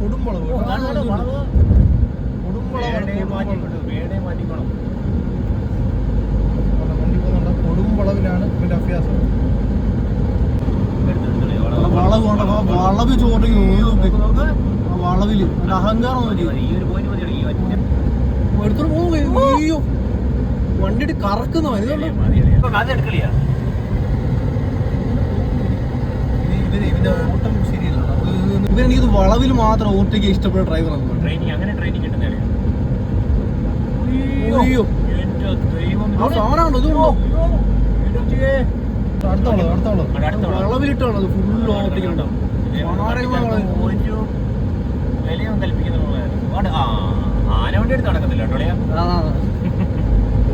കൊടുമ്പളവ് കൊടുമ്പളവിലാണ് ഇവന്റെ അഭ്യാസം വളവ് വളവ് ചോട്ടി വളവിൽ അഹങ്കാരം എടുത്തോണ്ട് പോകുന്നു വണ്ടിയിട്ട് കറക്കുന്ന വരുന്നുണ്ട് ഇവർ ഇവന്റെ ഓട്ടം ശരിയല്ല. ഇവരെനിക്ക് വളവിൽ മാത്രം ഓവർടേക്ക് ഇഷ്ടപ്പെട്ട ഡ്രൈവർ ട്രെയിനിങ് അങ്ങനെ ട്രെയിനിങ് കിട്ടുന്നതാണ് അയ്യോ. വളവിലിട്ടാണോ? അത് ഫുൾ ഓവർടേക്ക് ഉണ്ടാവും ഒരു വിലയൊന്നും കൽപ്പിക്കുന്ന ആ, ആന വണ്ടി എടുത്ത് നടക്കത്തില്ല കേട്ടോ.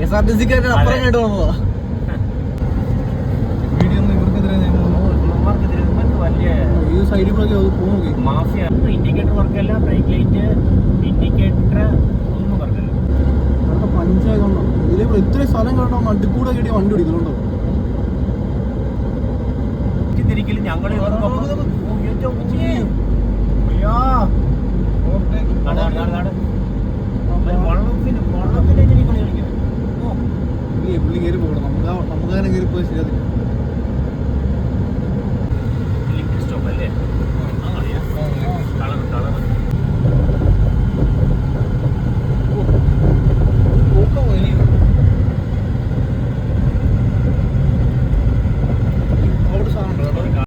എസ് ആർ ടി സിക്കാരുടെ അപ്പുറം കേട്ട് സൈഡിൽ കൂടെ അത് പോവുകയും മാഫിയ ഇൻഡിക്കേറ്റർ വർക്കല്ല ബ്രേക്ക് ലൈറ്റ് ഇൻഡിക്കേറ്റർ ഒന്നും വർക്കല്ല അവിടെ പഞ്ചായത്തുണ്ടോ ഇവിടെ ഇത്രയും സ്ഥലം കണ്ടോ നടുക്കൂടെ കയറ്റി വണ്ടി ഓടിക്കുന്നുണ്ടോ തിരിക്കലും ഞങ്ങൾ പുള്ളി കയറി പോകണം നമുക്ക് നമുക്ക് അങ്ങനെ കയറി പോയാൽ ശരിയാതില്ല